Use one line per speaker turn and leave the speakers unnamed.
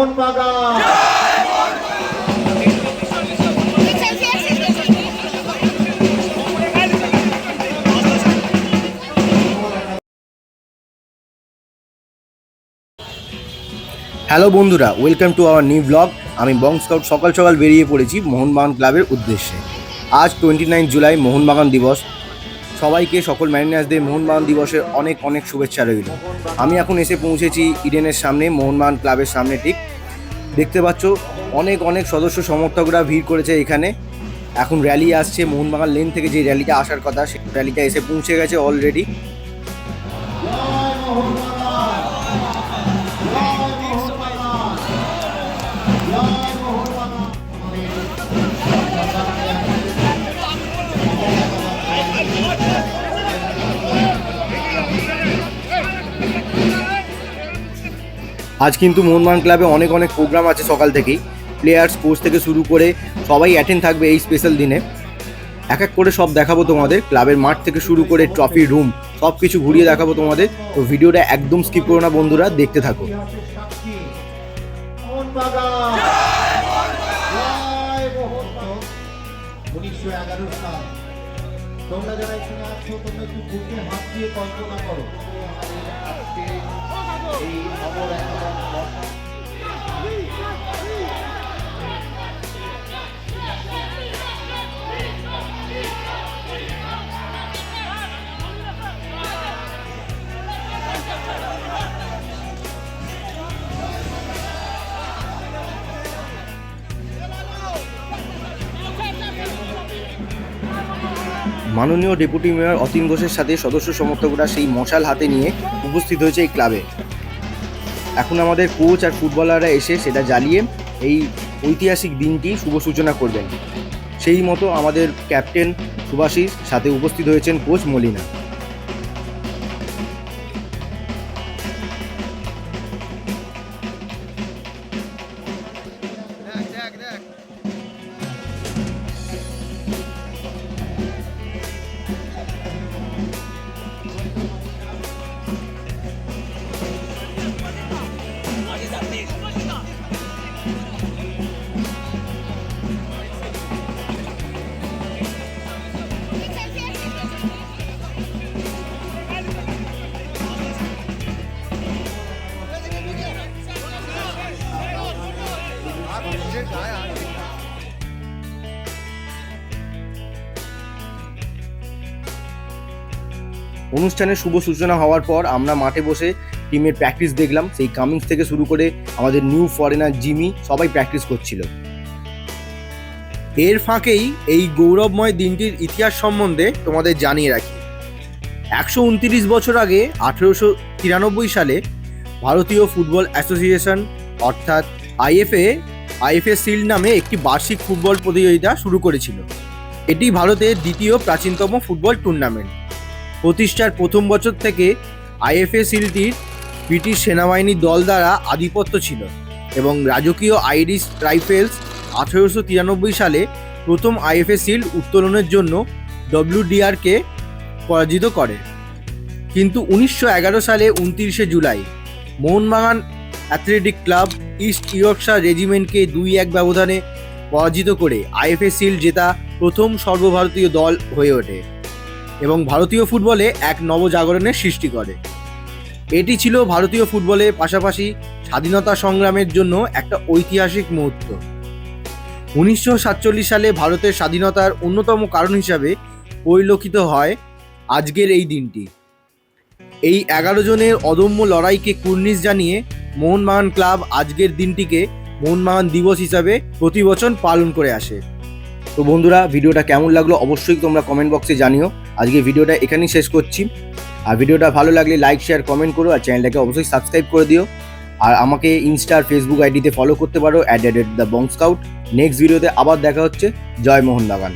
মোহন Bagan
hello বন্ধুরা welcome to our new blog আমি বং scout সকাল সকাল বেরিয়ে পড়েছি মোহনবাগান ক্লাবের উদ্দেশ্যে। আজ টোয়েন্টি নাইন জুলাই মোহনবাগান দিবস। সবাইকে সকল ম্যারিনার্সদের মোহনবাগান দিবসের অনেক অনেক শুভেচ্ছা রইল। আমি এখন এসে পৌঁছেছি ইডেনের সামনে মোহনবাগান ক্লাবের সামনে ঠিক। দেখতে পাচ্ছ, অনেক অনেক সদস্য সমর্থকরা ভিড় করেছে এখানে। এখন র্যালি আসছে, মোহনবাগান লেন থেকে যে র্যালিটা আসার কথা, সেই র্যালিটা এসে পৌঁছে গেছে অলরেডি আজ কিন্তু মোহনবাগান ক্লাবে অনেক অনেক প্রোগ্রাম আছে সকাল থেকেই। প্লেয়ার্স কোচ থেকে শুরু করে সবাই অ্যাটেন্ড থাকবে এই স্পেশাল দিনে। এক এক করে সব দেখাবো তোমাদের। ক্লাবের মাঠ থেকে শুরু করে ট্রফি রুম সব কিছু ঘুরিয়ে দেখাবো তোমাদের। তো ভিডিওটা একদম স্কিপ করো না বন্ধুরা, দেখতে থাকো।
তোমরা যারা এখানে আছো, তোমরা একটু বুকে হাত দিয়ে কল্পনা করো।
মাননীয় ডেপুটি মেয়র অতীন ঘোষের সাথে সদস্য সমর্থকরা সেই মশাল হাতে নিয়ে উপস্থিত হয়েছে এই ক্লাবে। এখন আমাদের কোচ আর ফুটবলাররা এসে সেটা জ্বালিয়ে এই ঐতিহাসিক দিনটি শুভ সূচনা করবেন। সেই মতো আমাদের ক্যাপ্টেন সুভাষিস সাথে উপস্থিত হয়েছেন কোচ মলিনা। অনুষ্ঠানের শুভ সূচনা হওয়ার পর আমরা মাঠে বসে টিমের প্র্যাকটিস দেখলাম। সেই কামিংস থেকে শুরু করে আমাদের নিউ ফরেনার জিমি সবাই প্র্যাকটিস করছিল। এর ফাঁকেই এই গৌরবময় দিনটির ইতিহাস সম্বন্ধে তোমাদের জানিয়ে রাখি। একশো উনত্রিশ বছর আগে আঠেরোশো তিরানব্বই সালে ভারতীয় ফুটবল অ্যাসোসিয়েশন অর্থাৎ আইএফএ আইএফএ শিল্ড নামে একটি বার্ষিক ফুটবল প্রতিযোগিতা শুরু করেছিল। এটি ভারতের দ্বিতীয় প্রাচীনতম ফুটবল টুর্নামেন্ট প্রতিষ্ঠার প্রথম বছর থেকে আইএফএ সিলটির ব্রিটিশ সেনাবাহিনীর দল দ্বারা আধিপত্য ছিল এবং রাজকীয় আইরিশ রাইফেলস আঠেরোশো তিরানব্বই সালে প্রথম আইএফএ সিল উত্তোলনের জন্য ডব্লিউডিআরকে পরাজিত করে। কিন্তু উনিশশো এগারো সালে উনত্রিশে July Mohun Bagan athletic club east Yorkshire রেজিমেন্টকে দুই এক ব্যবধানে পরাজিত করে আইএফএ সিল জেতা প্রথম সর্বভারতীয় দল হয়ে ওঠে এবং ভারতীয় ফুটবলে এক নবজাগরণের সৃষ্টি করে। এটি ছিল ভারতীয় ফুটবলের পাশাপাশি স্বাধীনতা সংগ্রামের জন্য একটা ঐতিহাসিক মুহূর্ত। উনিশশো সাতচল্লিশ সালে ভারতের স্বাধীনতার অন্যতম কারণ হিসাবে পরিলক্ষিত হয় আজকের এই দিনটি। এই এগারো জনের অদম্য লড়াইকে কুর্নিশ জানিয়ে মোহনবাগান ক্লাব আজকের দিনটিকে মোহনবাগান দিবস হিসাবে প্রতি বছর পালন করে আসে। তো বন্ধুরা, ভিডিওটা কেমন লাগল অবশ্যই তোমরা কমেন্ট বক্সে জানিও। আজকে ভিডিওটা এখানেই শেষ করছি। আর ভিডিওটা ভালো লাগলে লাইক শেয়ার কমেন্ট করো আর চ্যানেলটাকে অবশ্যই সাবস্ক্রাইব করে দিও। আর আমাকে ইনস্টা আর ফেসবুক আইডিতে ফলো করতে পারো at the Bong scout next ভিডিওতে আবার দেখা হচ্ছে। জয় মোহনবাগান।